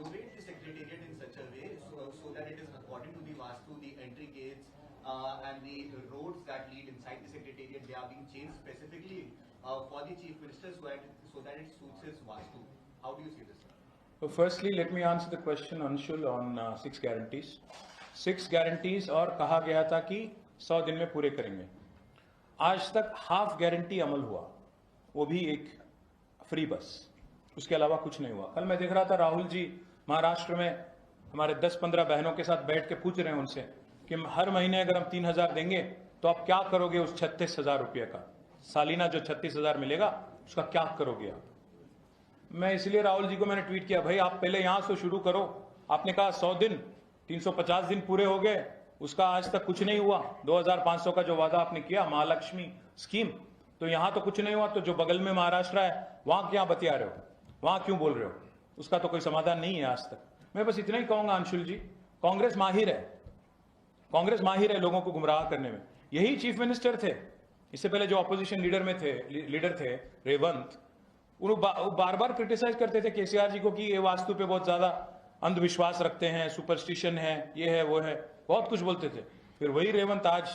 renovate the secretariat in such a way so, so that it is according to the Vastu, the entry gates uh, and the roads that lead inside the secretariat, they are being changed specifically uh, for the chief minister so that, so that it suits his Vastu. How do you see this? sir? So firstly, let me answer the question, Anshul, on uh, six guarantees. Six guarantees और कहा गया था कि सौ दिन में पूरे करेंगे आज तक हाफ़ गारंटी अमल हुआ वो भी एक फ्री बस उसके अलावा कुछ नहीं हुआ कल मैं देख रहा था राहुल जी महाराष्ट्र में हमारे 10-15 बहनों के साथ बैठ के पूछ रहे हैं उनसे कि हर महीने अगर हम तीन हज़ार देंगे तो आप क्या करोगे उस छत्तीस हज़ार रुपये का? सालिना जो छत्तीस हज़ार मिलेगा, उसका क्या करोगे आप? मैं इसलिए राहुल जी को मैंने ट्वीट किया, भाई, आप पहले यहाँ से शुरू करो। आपने कहा, सौ दिन 350 दिन पूरे हो गए, उसका आज तक कुछ नहीं हुआ। 2500 का जो वादा आपने किया, महालक्ष्मी स्कीम तो यहाँ तो कुछ नहीं हुआ तो जो बगल में महाराष्ट्र है, वहाँ क्या बतिया रहे हो? वहाँ क्यों बोल रहे हो? उसका तो कोई समाधान नहीं है आज तक। मैं बस इतना ही कहूँगा अंशुल जी कांग्रेस माहिर है। कांग्रेस माहिर है लोगों को गुमराह करने में। यही चीफ मिनिस्टर थे। इससे पहले जो अपोजिशन लीडर में थे लीडर थे रेवंत उन बा, वो बार बार क्रिटिसाइज करते थे केसीआर जी को कि ये वास्तु पे बहुत ज़्यादा अंधविश्वास रखते हैं सुपरस्टिशन है ये है वो है। बहुत कुछ बोलते थे। फिर वही रेवंत आज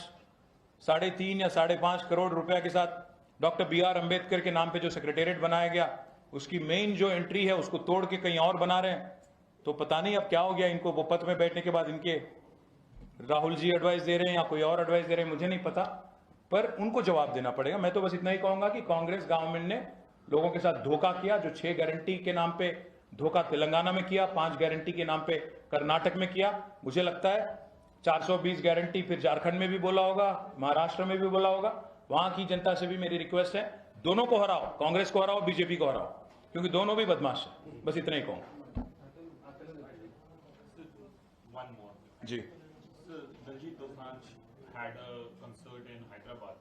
साढ़े तीन या साढ़े पाँच करोड़ रुपया के साथ डॉक्टर बी आर अंबेडकर के नाम पे जो सेक्रेटेरिएट बनाया गया उसकी मेन जो एंट्री है, उसको तोड़ के कहीं और बना रहे हैं। तो पता नहीं अब क्या हो गया इनको, वो पद में बैठने के बाद इनके राहुल जी एडवाइस दे रहे हैं या कोई और एडवाइस दे रहे हैं, मुझे नहीं पता। पर उनको जवाब देना पड़ेगा। मैं तो बस इतना ही कहूँगा कि कांग्रेस गवर्नमेंट ने लोगों के साथ धोखा किया, जो छह गारंटी के नाम पे धोखा तेलंगाना में किया, पाँच गारंटी के नाम पे कर्नाटक में किया। मुझे लगता है 420 गारंटी फिर झारखंड में भी बोला होगा, महाराष्ट्र में भी बोला होगा। वहाँ की जनता से भी मेरी रिक्वेस्ट है दोनों को हराओ कांग्रेस को हराओ बीजेपी को हराओ क्योंकि दोनों भी बदमाश है बस इतना ही कहूँगा जी Daljit Dosanjh had a concert in Hyderabad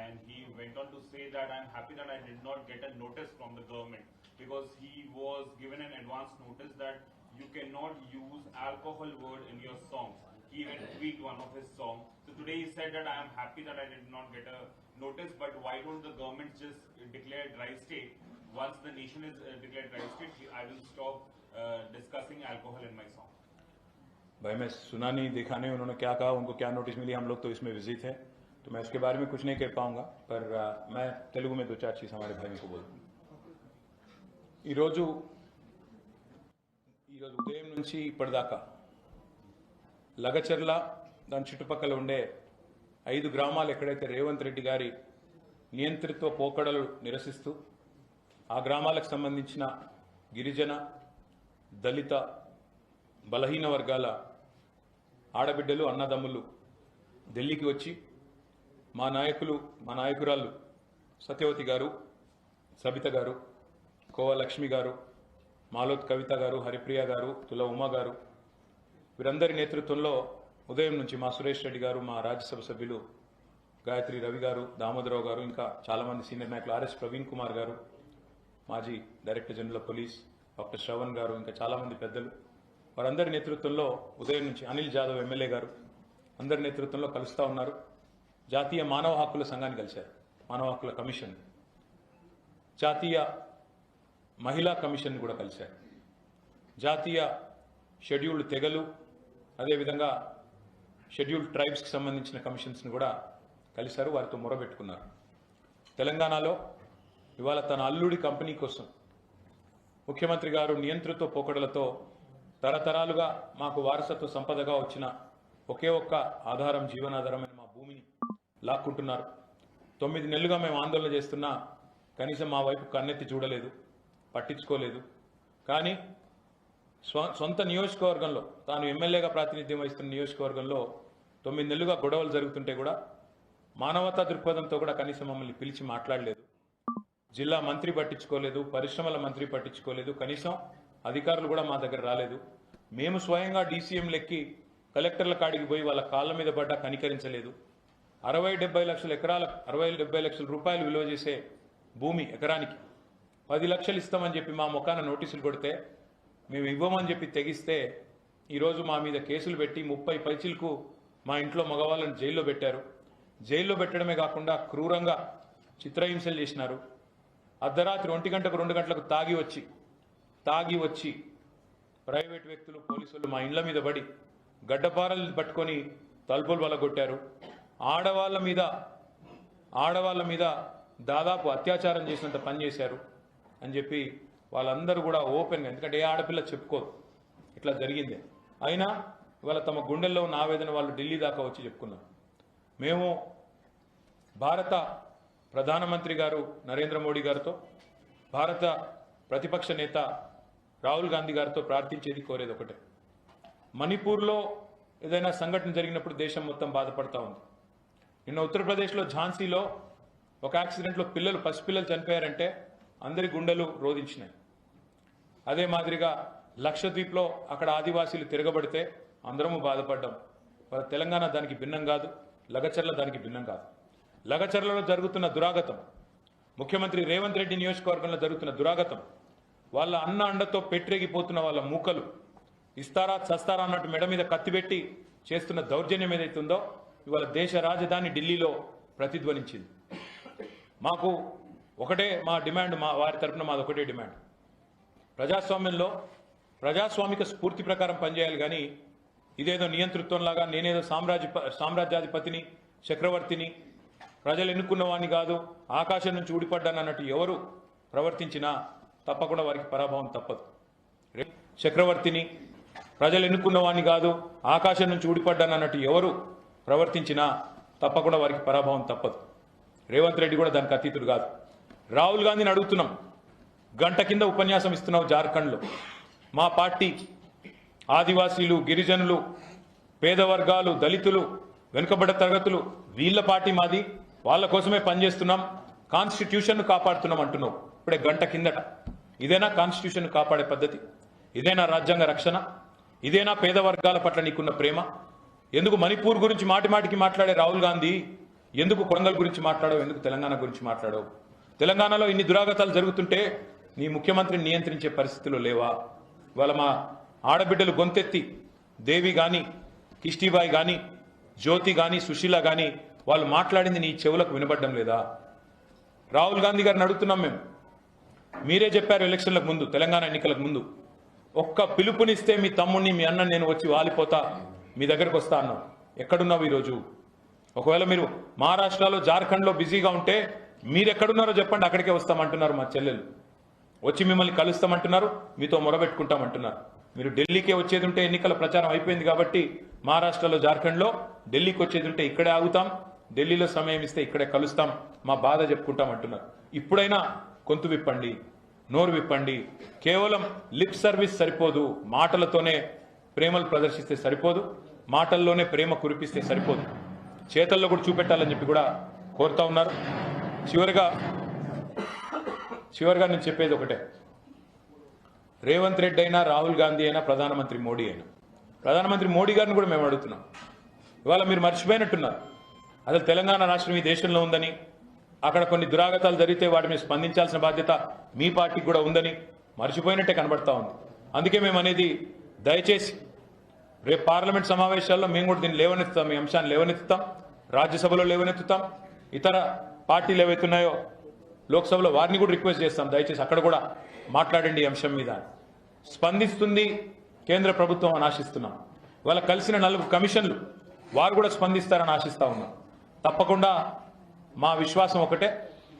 and he went on to say that I'm happy that I did not get a notice from the government because he was given an advance notice that you cannot use alcohol word in your songs. He even tweaked one of his songs. So today he said that I am happy that I did not get a notice, but why don't the government just declare dry state? Once the nation is uh, declared dry state, I will stop uh, discussing alcohol in my song. भाई मैं सुना नहीं देखा नहीं उन्होंने क्या कहा उनको क्या नोटिस मिली हम लोग तो इसमें विजिट है तो मैं उसके बारे में कुछ नहीं कह पाऊंगा पर आ, मैं తెలుగు में दो चार चीज हमारे भाई को बोल ఈరోజు ఈరోజు ఉదయం నుంచి ఇప్పటిదాకా లగచర్ల దాని చుట్టుపక్కల ఉండే ఐదు గ్రామాలు ఎక్కడైతే రేవంత్ రెడ్డి గారి నియంత్రిత్వ పోకడలు నిరసిస్తూ ఆ గ్రామాలకు సంబంధించిన గిరిజన దళిత బలహీన వర్గాల ఆడబిడ్డలు అన్నదమ్ములు ఢిల్లీకి వచ్చి మా నాయకులు మా నాయకురాలు సత్యవతి గారు సబిత గారు కోవలక్ష్మి గారు మాలోత్ కవిత గారు హరిప్రియ గారు తుల ఉమా గారు వీరందరి నేతృత్వంలో ఉదయం నుంచి మా సురేష్ రెడ్డి గారు మా రాజ్యసభ సభ్యులు గాయత్రి రవి గారు దామోదరరావు గారు ఇంకా చాలామంది సీనియర్ నాయకులు ఆర్ఎస్ ప్రవీణ్ కుమార్ గారు మాజీ director general of police doctor Shravan గారు ఇంకా చాలామంది పెద్దలు. వారందరి నేతృత్వంలో ఉదయం నుంచి అనిల్ జాదవ్ ఎమ్మెల్యే గారు అందరి నేతృత్వంలో కలుస్తూ ఉన్నారు. జాతీయ మానవ హక్కుల సంఘాన్ని కలిశారు. మానవ హక్కుల కమిషన్. జాతీయ మహిళా కమిషన్ కూడా కలిశారు. జాతీయ షెడ్యూల్డ్ తెగలు అదేవిధంగా షెడ్యూల్డ్ ట్రైబ్స్కి సంబంధించిన కమిషన్స్ని కూడా కలిశారు వారితో మొరబెట్టుకున్నారు. తెలంగాణలో ఇవాళ తన అల్లుడి కంపెనీ కోసం ముఖ్యమంత్రి గారు నియంత్రిత పోకడలతో తరతరాలుగా మాకు వారసత్వ సంపదగా వచ్చిన ఒకే ఒక్క ఆధారం జీవనాధారమైన మా భూమిని లాక్కుంటున్నారు. తొమ్మిది నెలలుగా మేము ఆందోళన చేస్తున్నా కనీసం మా వైపు కన్నెత్తి చూడలేదు పట్టించుకోలేదు. కానీ స్వ సొంత నియోజకవర్గంలో తాను ఎమ్మెల్యేగా ప్రాతినిధ్యం వహిస్తున్న నియోజకవర్గంలో తొమ్మిది నెలలుగా గొడవలు జరుగుతుంటే కూడా మానవతా దృక్పథంతో కూడా కనీసం మమ్మల్ని పిలిచి మాట్లాడలేదు. జిల్లా మంత్రి పట్టించుకోలేదు పరిశ్రమల మంత్రి పట్టించుకోలేదు కనీసం అధికారులు కూడా మా దగ్గర రాలేదు. మేము స్వయంగా డీసీఎం లెక్కి కలెక్టర్ల కాడికి పోయి వాళ్ళ కాళ్ళ మీద పడ్డా కనికరించలేదు. అరవై డెబ్బై లక్షల ఎకరాల అరవై డెబ్బై లక్షల రూపాయలు విలువ చేసే భూమి ఎకరానికి పది లక్షలు ఇస్తామని చెప్పి మా ముఖాన నోటీసులు కొడితే మేము ఇవ్వమని చెప్పి తెగిస్తే ఈరోజు మా మీద కేసులు పెట్టి ముప్పై పైచీలకు మా ఇంట్లో మగవాళ్ళని జైల్లో పెట్టారు. జైల్లో పెట్టడమే కాకుండా క్రూరంగా చిత్రహింసలు చేసినారు. అర్ధరాత్రి ఒంటి గంటకు రెండు గంటలకు తాగి వచ్చి తాగి వచ్చి ప్రైవేట్ వ్యక్తులు పోలీసులు మా ఇండ్ల మీద పడి గడ్డపారలు పట్టుకొని తలుపులు వలగొట్టారు. ఆడవాళ్ళ మీద ఆడవాళ్ళ మీద దాదాపు అత్యాచారం చేసినంత పని చేశారు అని చెప్పి వాళ్ళందరూ కూడా ఓపెన్గా ఎందుకంటే ఏ ఆడపిల్ల చెప్పుకోదు. ఇట్లా జరిగింది. అయినా ఇవాళ తమ గుండెల్లో ఉన్న ఆవేదన వాళ్ళు ఢిల్లీ దాకా వచ్చి చెప్పుకున్నారు. మేము భారత ప్రధానమంత్రి గారు నరేంద్ర మోడీ గారితో భారత ప్రతిపక్ష నేత రాహుల్ గాంధీ గారితో ప్రార్థించేది కోరేది ఒకటే. మణిపూర్లో ఏదైనా సంఘటన జరిగినప్పుడు దేశం మొత్తం బాధపడతా ఉంది. నిన్న ఉత్తరప్రదేశ్లో ఝాన్సీలో ఒక యాక్సిడెంట్లో పిల్లలు పసిపిల్లలు చనిపోయారంటే అందరి గుండెలు రోధించినాయి. అదే మాదిరిగా లక్షద్వీప్లో అక్కడ ఆదివాసీలు తిరగబడితే అందరము బాధపడ్డాం. మరి తెలంగాణ దానికి భిన్నం కాదు లగచర్ల దానికి భిన్నం కాదు. లగచర్లలో జరుగుతున్న దురాగతం ముఖ్యమంత్రి రేవంత్ రెడ్డి నియోజకవర్గంలో జరుగుతున్న దురాగతం వాళ్ళ అన్న అండతో పెట్టిరేగిపోతున్న వాళ్ళ మూకలు ఇస్తారా చస్తారా అన్నట్టు మెడ మీద కత్తిపెట్టి చేస్తున్న దౌర్జన్యం ఏదైతుందో ఇవాళ దేశ రాజధాని ఢిల్లీలో ప్రతిధ్వనించింది. మాకు ఒకటే మా డిమాండ్ మా వారి తరపున మాది ఒకటే డిమాండ్. ప్రజాస్వామ్యంలో ప్రజాస్వామిక స్ఫూర్తి ప్రకారం పనిచేయాలి కానీ ఇదేదో నియంతృత్వంలాగా నేనేదో సామ్రాజ్య సామ్రాజ్యాధిపతిని చక్రవర్తిని ప్రజలు ఎన్నుకున్నవాణ్ణి కాదు ఆకాశం నుంచి ఊడిపడ్డాను అన్నట్టు ఎవరు ప్రవర్తించినా తప్పకుండా వారికి పరాభవం తప్పదు. చక్రవర్తిని ప్రజలు ఎన్నుకున్నవాణ్ణి కాదు ఆకాశం నుంచి ఊడిపడ్డాను అన్నట్టు ఎవరు ప్రవర్తించినా తప్పకుండా వారికి పరాభవం తప్పదు. రేవంత్ రెడ్డి కూడా దానికి అతీతుడు కాదు. రాహుల్ గాంధీని అడుగుతున్నాం. గంట కింద ఉపన్యాసం ఇస్తున్నావు జార్ఖండ్లో. మా పార్టీ ఆదివాసీలు గిరిజనులు పేద వర్గాలు దళితులు వెనుకబడ్డ తరగతులు వీళ్ళ పార్టీ మాది. వాళ్ళ కోసమే పనిచేస్తున్నాం. కాన్స్టిట్యూషన్ను కాపాడుతున్నాం అంటున్నావు. ఇప్పుడే గంట కిందట. ఇదేనా కాన్స్టిట్యూషన్ కాపాడే పద్ధతి? ఇదేనా రాజ్యాంగ రక్షణ? ఇదేనా పేద వర్గాల పట్ల నీకున్న ప్రేమ? ఎందుకు మణిపూర్ గురించి మాటి మాటికి మాట్లాడే రాహుల్ గాంధీ? ఎందుకు కొడంగల్ గురించి మాట్లాడవు? ఎందుకు తెలంగాణ గురించి మాట్లాడవు? తెలంగాణలో ఇన్ని దురాగతాలు జరుగుతుంటే నీ ముఖ్యమంత్రిని నియంత్రించే పరిస్థితిలో లేవా? ఇవాళ మా ఆడబిడ్డలు గొంతెత్తి దేవి గాని కిష్టిబాయి గాని జ్యోతి గాని సుశీల గాని వాళ్ళు మాట్లాడింది నీ చెవులకు వినబడ్డం లేదా? రాహుల్ గాంధీ గారిని అడుగుతున్నాం మేము. మీరే చెప్పారు ఎలక్షన్లకు ముందు తెలంగాణ ఎన్నికలకు ముందు. ఒక్క పిలుపునిస్తే మీ తమ్ముడిని మీ అన్న నేను వచ్చి వాలిపోతా మీ దగ్గరకు వస్తా అన్నాం. ఎక్కడున్నావు ఈరోజు? ఒకవేళ మీరు మహారాష్ట్రలో జార్ఖండ్లో బిజీగా ఉంటే మీరు ఎక్కడున్నారో చెప్పండి అక్కడికే వస్తామంటున్నారు మా చెల్లెలు. వచ్చి మిమ్మల్ని కలుస్తామంటున్నారు మీతో మొరబెట్టుకుంటామంటున్నారు. మీరు ఢిల్లీకే వచ్చేది ఉంటే ఎన్నికల ప్రచారం అయిపోయింది కాబట్టి మహారాష్ట్రలో జార్ఖండ్లో ఢిల్లీకి వచ్చేది ఉంటే ఇక్కడే ఆగుతాం ఢిల్లీలో సమయం ఇస్తే ఇక్కడే కలుస్తాం మా బాధ చెప్పుకుంటాం అంటున్నారు. ఇప్పుడైనా గొంతు విప్పండి నోరు విప్పండి కేవలం లిప్ సర్వీస్ సరిపోదు మాటలతోనే ప్రేమలు ప్రదర్శిస్తే సరిపోదు మాటల్లోనే ప్రేమ కురిపిస్తే సరిపోదు. చేతల్లో కూడా చూపెట్టాలని చెప్పి కూడా కోరుతా ఉన్నారు. చివరిగా చివరిగా నేను చెప్పేది ఒకటే. రేవంత్ రెడ్డి అయినా రాహుల్ గాంధీ అయినా ప్రధానమంత్రి మోడీ అయినా. ప్రధానమంత్రి మోడీ గారిని కూడా మేము అడుగుతున్నాం. ఇవాళ మీరు మర్చిపోయినట్టున్నారు. అసలు తెలంగాణ రాష్ట్రం ఈ దేశంలో ఉందని అక్కడ కొన్ని దురాగతాలు జరిగితే వాటి మీద స్పందించాల్సిన బాధ్యత మీ పార్టీకి కూడా ఉందని మర్చిపోయినట్టే కనబడతా ఉంది. అందుకే మేము అనేది దయచేసి రేపు పార్లమెంట్ సమావేశాల్లో మేము కూడా దీన్ని లేవనెత్తుతాం ఈ అంశాన్ని లేవనెత్తుతాం రాజ్యసభలో లేవనెత్తుతాం ఇతర పార్టీలు ఏవైతున్నాయో లోక్సభలో వారిని కూడా రిక్వెస్ట్ చేస్తాం. దయచేసి అక్కడ కూడా మాట్లాడండి ఈ అంశం మీద. స్పందిస్తుంది కేంద్ర ప్రభుత్వం అని ఆశిస్తున్నాం. ఇవాళ కలిసిన నలుగురు కమిషన్లు వారు కూడా స్పందిస్తారని ఆశిస్తా ఉన్నాం. తప్పకుండా మా విశ్వాసం ఒకటే.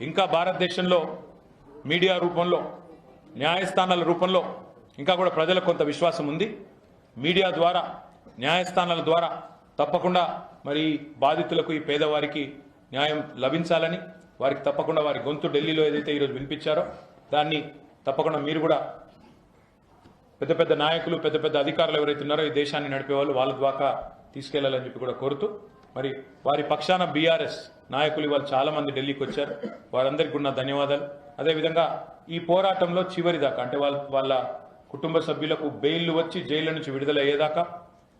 ఇంకా భారతదేశంలో మీడియా రూపంలో న్యాయస్థానాల రూపంలో ఇంకా కూడా ప్రజలకు కొంత విశ్వాసం ఉంది. మీడియా ద్వారా న్యాయస్థానాల ద్వారా తప్పకుండా మరి బాధితులకు ఈ పేదవారికి న్యాయం లభించాలని వారికి తప్పకుండా వారి గొంతు ఢిల్లీలో ఏదైతే ఈరోజు వినిపించారో దాన్ని తప్పకుండా మీరు కూడా పెద్ద పెద్ద నాయకులు పెద్ద పెద్ద అధికారులు ఎవరైతే ఉన్నారో ఈ దేశాన్ని నడిపే వాళ్ళు వాళ్ళ ద్వారా తీసుకెళ్ళాలని చెప్పి కూడా కోరుతూ మరి వారి పక్షాన బీఆర్ఎస్ నాయకులు ఇవాళ చాలా మంది ఢిల్లీకి వచ్చారు. వారందరికీ కూడా ధన్యవాదాలు. అదేవిధంగా ఈ పోరాటంలో చివరి దాకా అంటే వాళ్ళ వాళ్ళ కుటుంబ సభ్యులకు బెయిల్ వచ్చి జైలు నుంచి విడుదల అయ్యేదాకా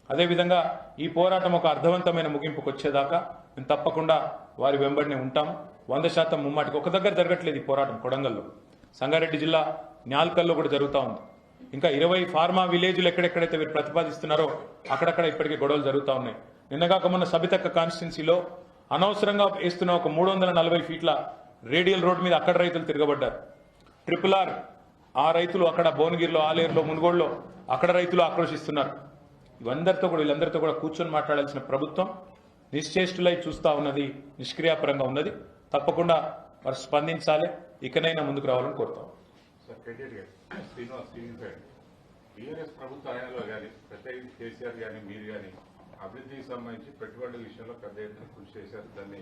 అదేవిధంగా ఈ పోరాటం ఒక అర్థవంతమైన ముగింపుకు వచ్చేదాకా మేము తప్పకుండా వారి వెంబడినే ఉంటాము వంద శాతం ముమ్మాటికి ఒక దగ్గర జరగట్లేదు ఈ పోరాటం కొడంగల్లో. సంగారెడ్డి జిల్లా న్యాల్కల్లో కూడా జరుగుతూ ఉంది. ఇంకా ఇరవై ఫార్మా విలేజ్లు ఎక్కడెక్కడైతే మీరు ప్రతిపాదిస్తున్నారో అక్కడక్కడ ఇప్పటికే గొడవలు జరుగుతూ ఉన్నాయి. నిన్నగాక మొన్న సబితక్క కాన్స్టిట్యున్సీలో అనవసరంగా వేస్తున్న ఒక మూడు వందల నలభై ఫీట్ల రేడియల్ రోడ్ మీద అక్కడ రైతులు తిరగబడ్డారు. ట్రిపుల్ ఆర్ ఆ రైతులు అక్కడ భువనగిరిలో ఆలేరులో మునుగోడులో అక్కడ రైతులు ఆక్రోశిస్తున్నారు. ఇవందరితో కూడా వీళ్ళందరితో కూడా కూర్చొని మాట్లాడాల్సిన ప్రభుత్వం నిశ్చేష్టులై చూస్తా ఉన్నది నిష్క్రియాపరంగా ఉన్నది. తప్పకుండా మరి స్పందించాలి. ఇకనైనా ముందుకు రావాలని కోరుతాం. సార్ శ్రీనివాస్ టీఆర్ఎస్ ప్రభుత్వ హయాంలో కానీ ప్రత్యేకించి కేసీఆర్ కానీ మీరు కానీ అభివృద్ధికి సంబంధించి పెట్టుబడుల విషయంలో పెద్ద ఎత్తున కృషి చేశారు. దాన్ని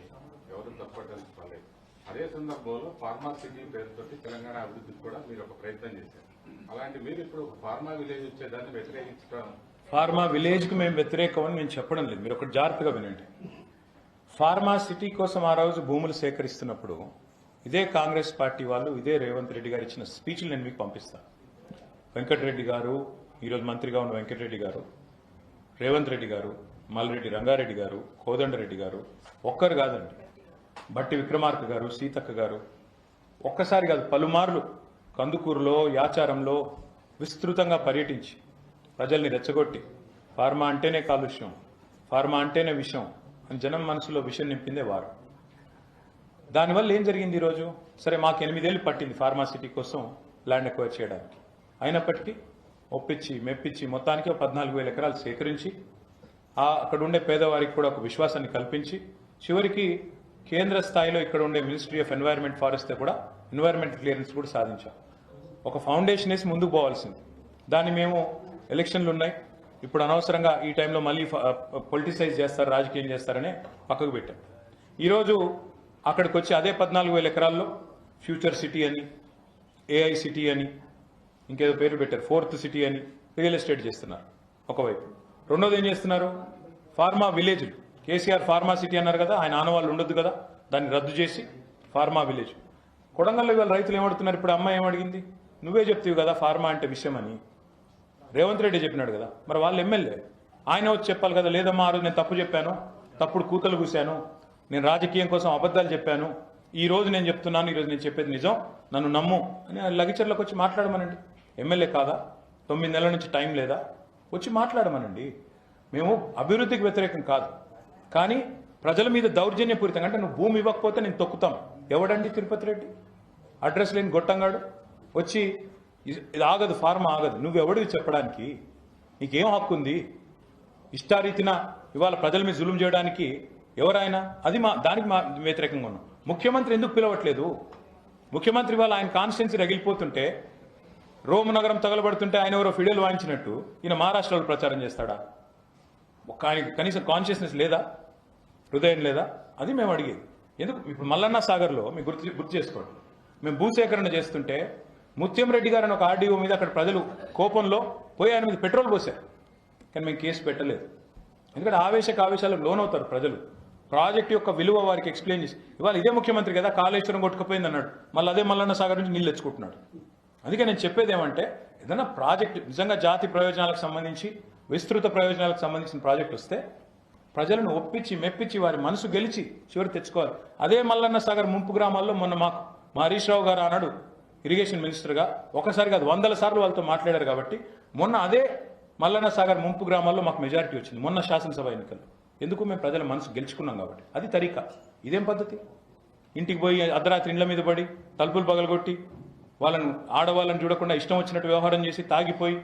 ఎవరు తప్పట్టడానికి పర్లేదు. అదే సందర్భంలో ఫార్మా సిటీ పేరుతో తెలంగాణ అభివృద్ధికి కూడా మీరు ఒక ప్రయత్నం చేశారు. అలాంటి మీరు ఇప్పుడు ఫార్మా విలేజ్ వచ్చేదాన్ని వ్యతిరేకించడం ఫార్మా విలేజ్కి మేము వ్యతిరేకం అని మేము చెప్పడం లేదు. మీరు ఒకటి జాగ్రత్తగా వినండి. ఫార్మా సిటీ కోసం ఆ రోజు భూములు సేకరిస్తున్నప్పుడు ఇదే కాంగ్రెస్ పార్టీ వాళ్ళు ఇదే రేవంత్ రెడ్డి గారు ఇచ్చిన స్పీచ్లు నేను మీకు పంపిస్తాను. వెంకటరెడ్డి గారు ఈరోజు మంత్రిగా ఉన్న వెంకటరెడ్డి గారు రేవంత్ రెడ్డి గారు మల్రెడ్డి రంగారెడ్డి గారు కోదండరెడ్డి గారు ఒక్కరు కాదండి. బట్టి విక్రమార్క గారు సీతక్క గారు ఒక్కసారి కాదు పలుమార్లు కందుకూరులో యాచారంలో విస్తృతంగా పర్యటించి ప్రజల్ని రెచ్చగొట్టి ఫార్మా అంటేనే కాలుష్యం ఫార్మా అంటేనే విషం అని జనం మనసులో విషయం నింపిందే వారు. దానివల్ల ఏం జరిగింది ఈరోజు? సరే మాకు ఎనిమిదేళ్ళు పట్టింది ఫార్మాసిటీ కోసం ల్యాండ్ ఎక్వైర్ చేయడానికి. అయినప్పటికీ ఒప్పించి మెప్పించి మొత్తానికి ఒక పద్నాలుగు వేల ఎకరాలు సేకరించి ఆ అక్కడ ఉండే పేదవారికి కూడా ఒక విశ్వాసాన్ని కల్పించి చివరికి కేంద్ర స్థాయిలో ఇక్కడ ఉండే మినిస్ట్రీ ఆఫ్ ఎన్వైర్న్మెంట్ ఫారెస్ట్ కూడా ఎన్వైర్న్మెంట్ క్లియరెన్స్ కూడా సాధించాం. ఒక ఫౌండేషన్ వేసి ముందుకు పోవాల్సింది. దాన్ని మేము ఎలక్షన్లు ఉన్నాయి ఇప్పుడు అనవసరంగా ఈ టైంలో మళ్ళీ పొలిటిసైజ్ చేస్తారు రాజకీయం చేస్తారని పక్కకు పెట్టాం. ఈరోజు అక్కడికి వచ్చి అదే పద్నాలుగు వేల ఎకరాల్లో ఫ్యూచర్ సిటీ అని ఏఐ సిటీ అని ఇంకేదో పేరు పెట్టారు ఫోర్త్ సిటీ అని రియల్ ఎస్టేట్ చేస్తున్నారు ఒకవైపు. రెండోది ఏం చేస్తున్నారు? ఫార్మా విలేజ్లు కేసీఆర్ ఫార్మా సిటీ అన్నారు కదా ఆయన ఆనవాళ్ళు ఉండొద్దు కదా దాన్ని రద్దు చేసి ఫార్మా విలేజ్ కొడంగల్లో ఇవాళ రైతులు ఏమడుతున్నారు ఇప్పుడు అమ్మాయి ఏమడిగింది? నువ్వే చెప్తావు కదా ఫార్మా అంటే విషయం అని రేవంత్ రెడ్డి చెప్పినాడు కదా. మరి వాళ్ళు ఎమ్మెల్యే. ఆయన వచ్చి చెప్పాలి కదా లేదమ్మా ఆ రోజు నేను తప్పు చెప్పాను తప్పుడు కూతలు కూశాను నేను రాజకీయం కోసం అబద్ధాలు చెప్పాను ఈ రోజు నేను చెప్తున్నాను ఈరోజు నేను చెప్పేది నిజం నన్ను నమ్ము అని లగిచర్లకు వచ్చి మాట్లాడమనండి. ఎమ్మెల్యే కాదా? తొమ్మిది నెలల నుంచి టైం లేదా? వచ్చి మాట్లాడమనండి. మేము అభివృద్ధికి వ్యతిరేకం కాదు. కానీ ప్రజల మీద దౌర్జన్యపూరితంగా అంటే నువ్వు భూమి ఇవ్వకపోతే నేను తొక్కుతాం. ఎవడండి తిరుపతి రెడ్డి? అడ్రస్ లేని గొట్టంగాడు? వచ్చి ఇది ఇది ఆగదు ఫార్మా ఆగదు. నువ్వెవడివి చెప్పడానికి? నీకేం హక్కు ఉంది ఇష్టారీతిన ఇవాళ ప్రజల మీద జులుం చేయడానికి ఎవరైనా అది మా దానికి మా వ్యతిరేకంగా ఉన్నాం. ముఖ్యమంత్రి ఎందుకు పిలవట్లేదు? ముఖ్యమంత్రి ఇవాళ ఆయన కాన్స్టిట్యున్సీ రగిలిపోతుంటే రోమ్ నగరం తగలబడుతుంటే ఆయన ఎవరో ఫిడియోలు వాయించినట్టు ఈయన మహారాష్ట్రలో ప్రచారం చేస్తాడా? ఒక ఆయనకి కనీసం కాన్షియస్నెస్ లేదా? హృదయం లేదా? అది మేము అడిగేది. ఎందుకు? ఇప్పుడు మల్లన్న సాగర్లో మీకు గుర్తు గుర్తు చేసుకోండి. మేము భూసేకరణ చేస్తుంటే ముత్యం రెడ్డి గారు అని ఒక ఆర్డీఓ మీద అక్కడ ప్రజలు కోపంలో పోయి ఆయన మీద పెట్రోల్ పోసారు కానీ మేము కేసు పెట్టలేదు. ఎందుకంటే ఆవేశక ఆవేశాలకు లోనవుతారు ప్రజలు. ప్రాజెక్ట్ యొక్క విలువ వారికి ఎక్స్ప్లెయిన్ చేసి ఇవాళ ఇదే ముఖ్యమంత్రి కదా కాళేశ్వరం కొట్టుకుపోయింది అన్నాడు. మళ్ళీ అదే మల్లన్న సాగర్ నుంచి నీళ్ళు తెచ్చుకుంటున్నాడు. అందుకే నేను చెప్పేది ఏమంటే ఏదైనా ప్రాజెక్ట్ నిజంగా జాతి ప్రయోజనాలకు సంబంధించి విస్తృత ప్రయోజనాలకు సంబంధించిన ప్రాజెక్ట్ వస్తే ప్రజలను ఒప్పించి మెప్పించి వారి మనసు గెలిచి చివరి తెచ్చుకోవాలి. అదే మల్లన్న సాగర్ ముంపు గ్రామాల్లో మొన్న మాకు మా హరీష్ రావు గారు అన్నాడు ఇరిగేషన్ మినిస్టర్గా ఒకసారి కాదు వందల సార్లు వాళ్ళతో మాట్లాడారు కాబట్టి మొన్న అదే మల్లన్న సాగర్ ముంపు గ్రామాల్లో మాకు మెజారిటీ వచ్చింది. మొన్న శాసనసభ ఎన్నికల్లో. ఎందుకు మేము ప్రజల మనసు గెలుచుకున్నాం కాబట్టి. అది తరీకా. ఇదేం పద్ధతి? ఇంటికి పోయి అర్ధరాత్రి ఇండ్ల మీద పడి తలుపులు పగలగొట్టి వాళ్ళను ఆడవాళ్ళని చూడకుండా ఇష్టం వచ్చినట్టు వ్యవహారం చేసి తాగిపోయి.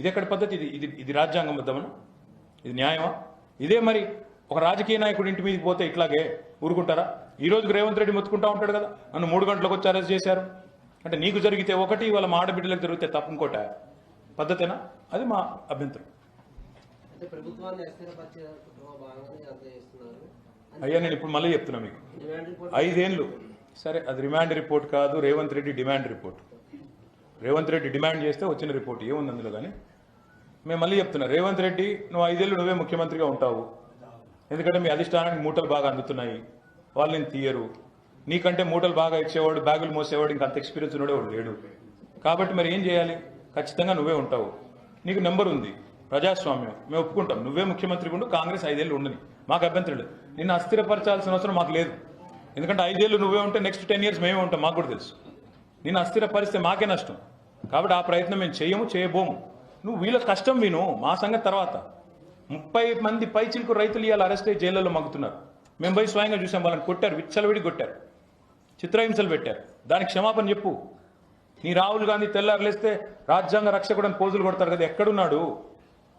ఇది ఎక్కడ పద్ధతి? ఇది ఇది ఇది రాజ్యాంగం బద్దమన ఇది న్యాయమా? ఇదే మరి ఒక రాజకీయ నాయకుడు ఇంటి మీదకి పోతే ఇట్లాగే ఊరుకుంటారా? ఈరోజు రేవంత్ రెడ్డి మొత్తుకుంటా ఉంటాడు కదా. నన్ను మూడు గంటలకు వచ్చి అరెస్ట్ చేశారు. అంటే నీకు జరిగితే ఒకటి వాళ్ళ మా ఆడబిడ్డలకు జరిగితే తప్పు ఇంకోట. పద్ధతేనా? అది మా అభ్యంతరం. అయ్యా నేను ఇప్పుడు మళ్ళీ చెప్తున్నా మీకు. ఐదేళ్ళు సరే అది రిమాండ్ రిపోర్ట్ కాదు Revanth Reddy demand report. Revanth Reddy demand చేస్తే వచ్చిన రిపోర్ట్ ఏముంది అందులో కానీ? మేము మళ్ళీ చెప్తున్నా రేవంత్ రెడ్డి నువ్వు ఐదేళ్ళు నువ్వే ముఖ్యమంత్రిగా ఉంటావు. ఎందుకంటే మీ అధిష్టానానికి మూటలు బాగా అందుతున్నాయి. వాళ్ళని తీయరు. నీకంటే మూటలు బాగా ఇచ్చేవాడు బ్యాగులు మోసేవాడు ఇంకా అంత ఎక్స్పీరియన్స్ ఉండేవాడు లేడు. కాబట్టి మరి ఏం చేయాలి? ఖచ్చితంగా నువ్వే ఉంటావు. నీకు నెంబర్ ఉంది. ప్రజాస్వామ్యం. మేము ఒప్పుకుంటాం. నువ్వే ముఖ్యమంత్రి ఉండు కాంగ్రెస్ ఐదేళ్ళు ఉండని. మాకు అభ్యంతరం లేదు. నిన్ను అస్థిరపరచాల్సిన అవసరం మాకు లేదు. ఎందుకంటే ఐదేళ్ళు నువ్వే ఉంటే నెక్స్ట్ టెన్ ఇయర్స్ మేమే ఉంటాం మాకు కూడా తెలుసు. నిన్ను అస్థిరపరిస్తే మాకే నష్టం. కాబట్టి ఆ ప్రయత్నం మేము చేయము చేయబోము. నువ్వు వీళ్ళ కష్టం విను. మా సంగతి తర్వాత. ముప్పై మంది పైచిలకు రైతులు ఇవాళ అరెస్ట్ అయ్యి జైళ్ళలో మగ్గుతున్నారు. మేము పోయి స్వయంగా చూసాం వాళ్ళని కొట్టారు విచ్చలవిడి కొట్టారు. చిత్రహింసలు పెట్టారు. దానికి క్షమాపణ చెప్పు. నీ రాహుల్ గాంధీ తెల్లారులేస్తే రాజ్యాంగ రక్షకుడని పోజులు కొడతాడు కదా ఎక్కడున్నాడు?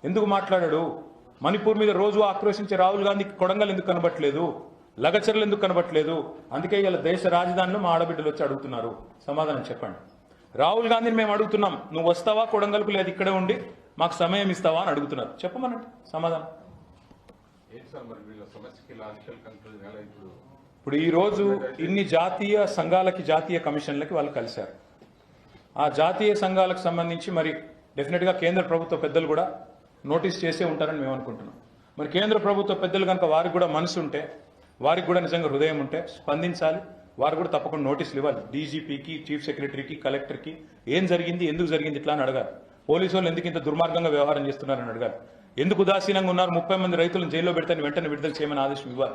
ఎందుకు మాట్లాడాడు? మణిపూర్ మీద రోజు ఆక్రోశించే రాహుల్ గాంధీకి కొడంగల్ ఎందుకు కనబట్లేదు లగచర్లు ఎందుకు కనబట్లేదు అందుకే ఇలా దేశ రాజధానిలో మా ఆడబిడ్డలు వచ్చి అడుగుతున్నారు. సమాధానం చెప్పండి. రాహుల్ గాంధీని మేము అడుగుతున్నాం నువ్వు వస్తావా? కొడంగల్కు లేదు ఇక్కడే ఉండి మాకు సమయం ఇస్తావా? అని అడుగుతున్నారు. చెప్పమనండి సమాధానం. ఇప్పుడు ఈరోజు ఈ రోజు ఇన్ని జాతీయ సంఘాలకి జాతీయ కమిషన్లకి వాళ్ళు కలిశారు. ఆ జాతీయ సంఘాలకు సంబంధించి మరి డెఫినెట్గా కేంద్ర ప్రభుత్వ పెద్దలు కూడా నోటీస్ చేసే ఉంటారని మేము అనుకుంటున్నాం. మరి కేంద్ర ప్రభుత్వ పెద్దలు కనుక వారికి కూడా మనసు ఉంటే వారికి కూడా నిజంగా హృదయం ఉంటే స్పందించాలి. వారు కూడా తప్పకుండా నోటీసులు ఇవ్వాలి. డీజీపీకి చీఫ్ సెక్రటరీకి కలెక్టర్కి ఏం జరిగింది ఎందుకు జరిగింది ఇట్లా అని అడగాలి. పోలీసు వాళ్ళు ఎందుకు ఇంత దుర్మార్గంగా వ్యవహారం చేస్తున్నారని అడగాలి. ఎందుకు ఉదాసీనంగా ఉన్నారు? ముప్పై మంది రైతులను జైల్లో పెడితే వెంటనే విడుదల చేయమని ఆదేశం ఇవ్వాలి.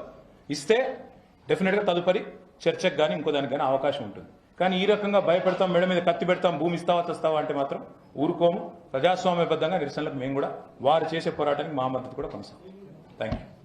ఇస్తే డెఫినెట్గా తదుపరి చర్చకు కానీ ఇంకో దానికి కానీ అవకాశం ఉంటుంది. కానీ ఈ రకంగా భయపెడతాం మెడ మీద కత్తి పెడతాం భూమి ఇస్తావా తెస్తావా అంటే మాత్రం ఊరుకోము. ప్రజాస్వామ్యబద్ధంగా నిరసనలకు మేము కూడా వారు చేసే పోరాటానికి మా మద్దతు కూడా కొనసాగుతాం థ్యాంక్ యూ